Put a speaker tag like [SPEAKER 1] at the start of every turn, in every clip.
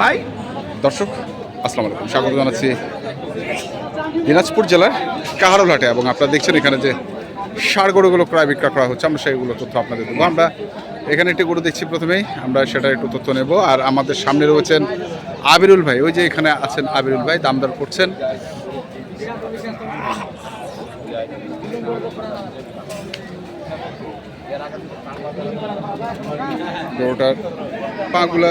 [SPEAKER 1] ভাই দর্শক আসসালামু আলাইকুম স্বাগত জানাচ্ছি দিনাজপুর জেলার কাহারোলহাটে এবং আপনারা দেখছেন এখানে যে সার গরুগুলো ক্রয় বিক্রয় করা হচ্ছে আমরা সেইগুলো তথ্য আপনাদের দেবো আমরা এখানে একটি গরু দেখছি প্রথমেই আমরা সেটার একটু তথ্য নেব আর আমাদের সামনে রয়েছেন আবিরুল ভাই ওই যে এখানে আছেন আবিরুল ভাই দামদার করছেন গরুটার পাগুলা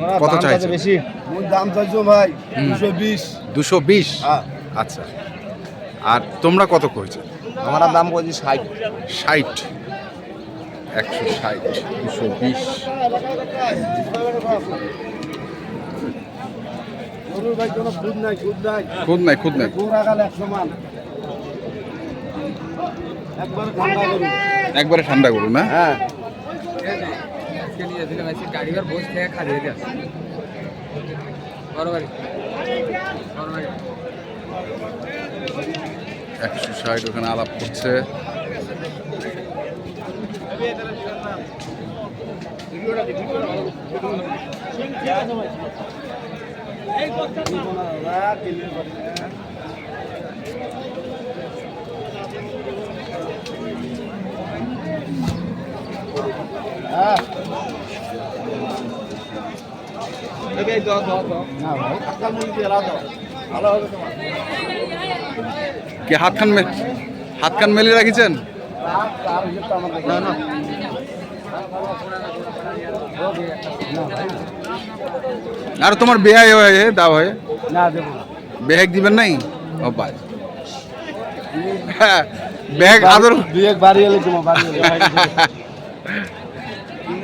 [SPEAKER 2] হ্যাঁ? কত চাইছে বেশি দাম চাইছো ভাই দুশো বিশ
[SPEAKER 1] দুশো বিশ হ্যাঁ। আচ্ছা আর তোমরা কত করেছো
[SPEAKER 2] আমরা দাম কইছি ষাট
[SPEAKER 1] ষাট একশো ষাট দুশো বিশ
[SPEAKER 2] খুদ নাই খুদ নাই
[SPEAKER 1] একবারে ঠান্ডা করুন না হ্যাঁ जैसे वैसे गाड़ी पर बहुत একশো ষাট ওখানে আলাপ করছে হ্যাঁ জায়গায় দাও দাও দাও হাতখান দিয়ে দাও ভালো হবে তোমার মেলে রাখিছেন না না আর তোমার বেহাই হয়ে দাও হয়ে না বেহেক দিবেন নাই ও ভাই ব্যাগ আদর দুই এক বাড়ি এলে তোমার বাড়ি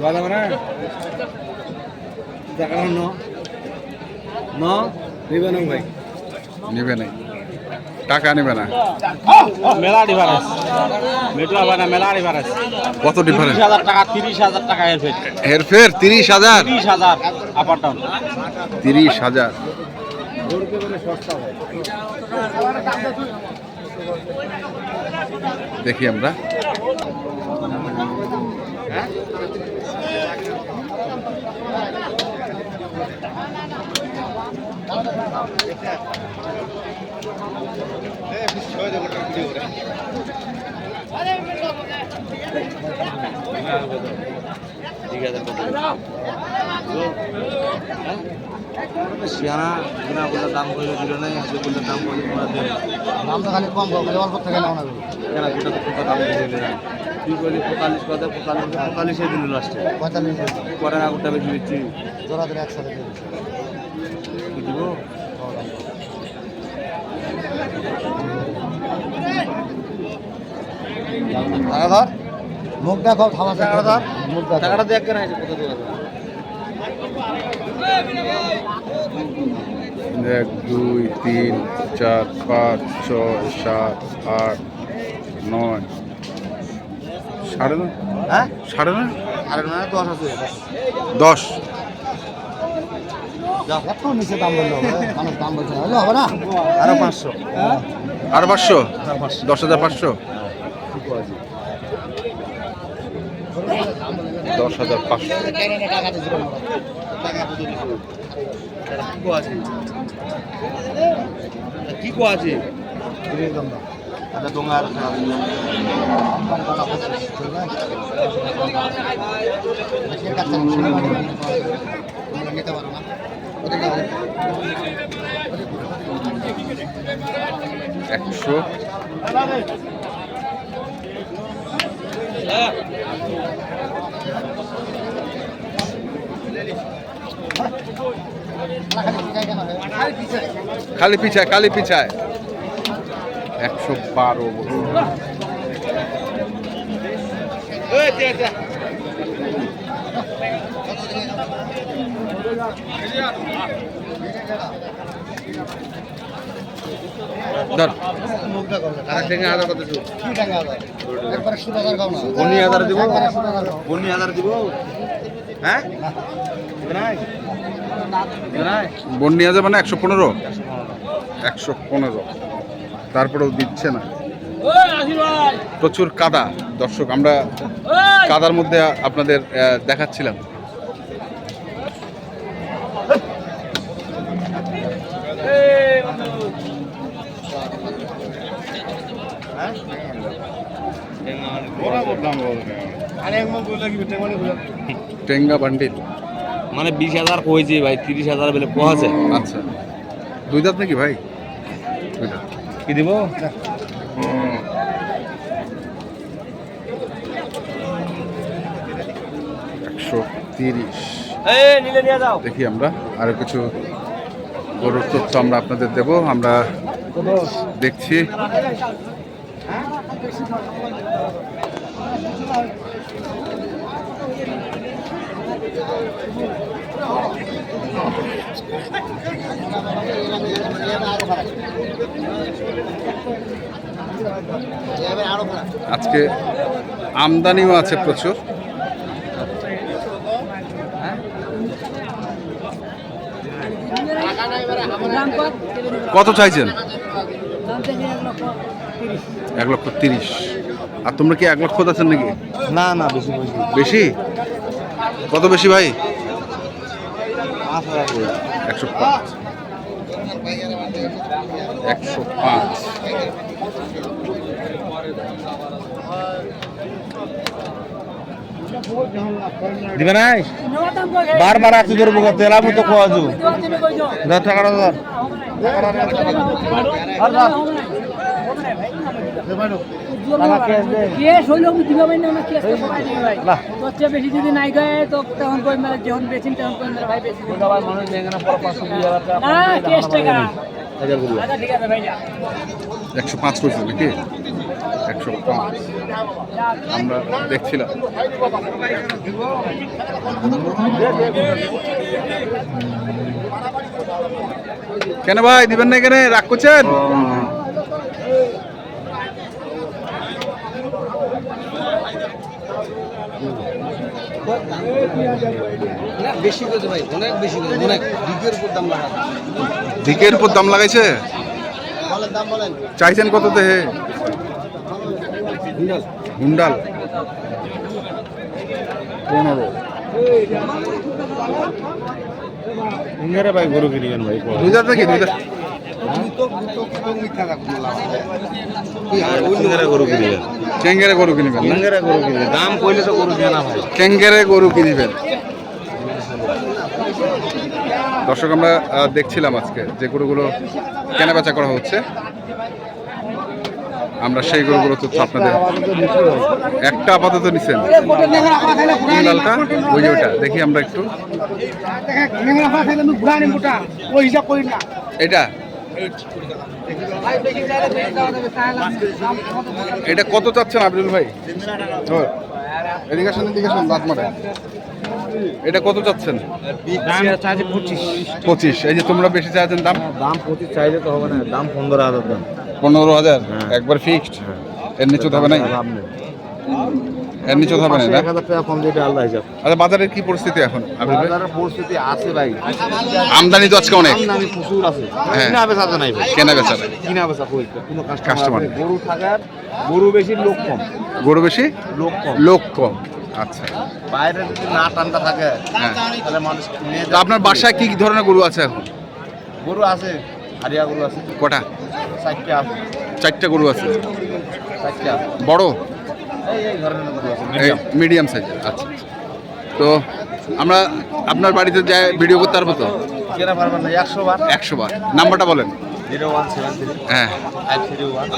[SPEAKER 1] দোয়া ভাই নিবে না টাকা নিবে না
[SPEAKER 2] মেলা ডিফারেন্স না মেলা ডিফারেন্স কত ডিফারেন্স হাজার টাকা হাজার টাকা হেরফের
[SPEAKER 1] হেরফের তিরিশ হাজার আপার টাউন হাজার দেখি আমরা সিয়ানা
[SPEAKER 2] বিনা বলে দাম করলে দিল নাই দাম করলে দাম খালি কম কম অল্প থেকে না কেন গোটা দাম দিলে তুই করলি পঁয়তাল্লিশ কথা পঁয়তাল্লিশ পঁয়তাল্লিশে দিল লাস্টে পঁয়তাল্লিশ কটা না বেশি দিচ্ছি ধরে একসাথে দিব ধর টাকা টাকাটা
[SPEAKER 1] এক দুই তিন চার পাঁচ ছয় সাত আট নয় সাড়ে নয় হ্যাঁ সাড়ে নয় সাড়ে নয় দশ
[SPEAKER 2] আছে দশ এত দাম বললো হ্যাঁ, দাম বলছে না হবে না পাঁচশো হ্যাঁ?
[SPEAKER 1] হ্যাঁ, পাঁচশো দশ হাজার পাঁচশো দশ হাজার পাঁচশো কি আছে ada dongar একশো খালি পিছায় খালি পিছায় একশো বারো বন্নি হাজার দিব বন্নি হাজার হ্যাঁ? মানে একশো পনেরো একশো পনেরো তারপরেও দিচ্ছে না প্রচুর কাদা দর্শক আমরা কাদার মধ্যে আপনাদের দেখাচ্ছিলাম টেঙ্গা বান্ডিল
[SPEAKER 2] মানে বিশ হাজার কইছে ভাই তিরিশ হাজার বেলে পোহাছে আচ্ছা
[SPEAKER 1] দুই দাঁত নাকি ভাই
[SPEAKER 2] দুই দাঁত কি দিব
[SPEAKER 1] একশো তিরিশ দেখি আমরা আর কিছু গরুর তথ্য আমরা আপনাদের দেব আমরা দেখছি আজকে আমদানিও আছে প্রচুর কত চাইছেন এক লক্ষ তিরিশ আর তোমরা কি এক লক্ষ দাচ্ছেন নাকি না না বেশি বেশি কত বেশি ভাই একশো পাঁচ একশো পাঁচ
[SPEAKER 2] দিবে নাই বারবার আসতে ধরবো তেল আমি তো খোয়াজু দশ টাকাটা টাকা
[SPEAKER 1] একশো পাঁচ করছে নাকি আমরা দেখছিলাম কেন ভাই দিবেন না কেন রাগ করছেন
[SPEAKER 2] দিকের উপর দাম
[SPEAKER 1] দিকের উপর দাম লাগাইছে চাইছেন কততে হে গুন্ডাল
[SPEAKER 2] পনেরো ভাই গরু কিনিবেন ভাই
[SPEAKER 1] দুই হাজার দুইটার ক্যাঙ্গেরে গরু কিনবেন
[SPEAKER 2] গরু দাম তো গরু ভাই
[SPEAKER 1] গরু দর্শক আমরা দেখছিলাম আজকে যে গরুগুলো কেনা বেচা করা হচ্ছে আমরা সেই গরুগুলো তথ্য আপনাদের একটা আপাতত নিচ্ছেন লালটা ওই ওটা দেখি আমরা একটু এটা এটা কত চাচ্ছেন আব্দুল ভাই এটা কত চাচ্ছেন পঁচিশ এই যে তোমরা বেশি চাইছেন দাম
[SPEAKER 2] দাম পঁচিশ চাইলে তো হবে না দাম পনেরো হাজার দাম
[SPEAKER 1] পনেরো হাজার হ্যাঁ। একবার ফিক্সড হ্যাঁ। এর নিচে হবে না এর নিচে হবে না এক হাজার টাকা কম যেটা আল্লাহ হিসাব আচ্ছা বাজারের কি পরিস্থিতি এখন বাজারের পরিস্থিতি আছে ভাই আমদানি তো আজকে অনেক আমি প্রচুর
[SPEAKER 2] আছে হ্যাঁ। কিনা বেচা নাই কেনা বেচা কিনা বেচা
[SPEAKER 1] কোনো কাস্টমার
[SPEAKER 2] গরু থাকার গরু বেশি লোক কম গরু বেশি লোক কম
[SPEAKER 1] লোক কম আচ্ছা
[SPEAKER 2] বাইরে না টানটা থাকে
[SPEAKER 1] তাহলে আপনার বাসায় কি ধরনের গরু আছে এখন
[SPEAKER 2] গরু আছে হারিয়া গরু আছে
[SPEAKER 1] কটা চারটা গরু আছে বড় মিডিয়াম সাইজ আচ্ছা তো আমরা আপনার বাড়িতে যাই ভিডিও করতে পারবো তো একশো বার নাম্বারটা বলেন হ্যাঁ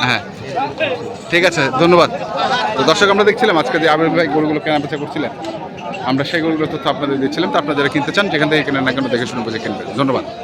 [SPEAKER 1] হ্যাঁ ঠিক আছে ধন্যবাদ তো দর্শক আমরা দেখছিলাম আজকে যে আবির ভাই গরুগুলো কেনা বেচা করছিলেন আমরা সেই গরুগুলো তথ্য আপনাদের দিচ্ছিলাম তো আপনারা যারা কিনতে চান যেখান থেকে কেনেন না কেন দেখে শুনে বুঝে কিনবেন ধন্যবাদ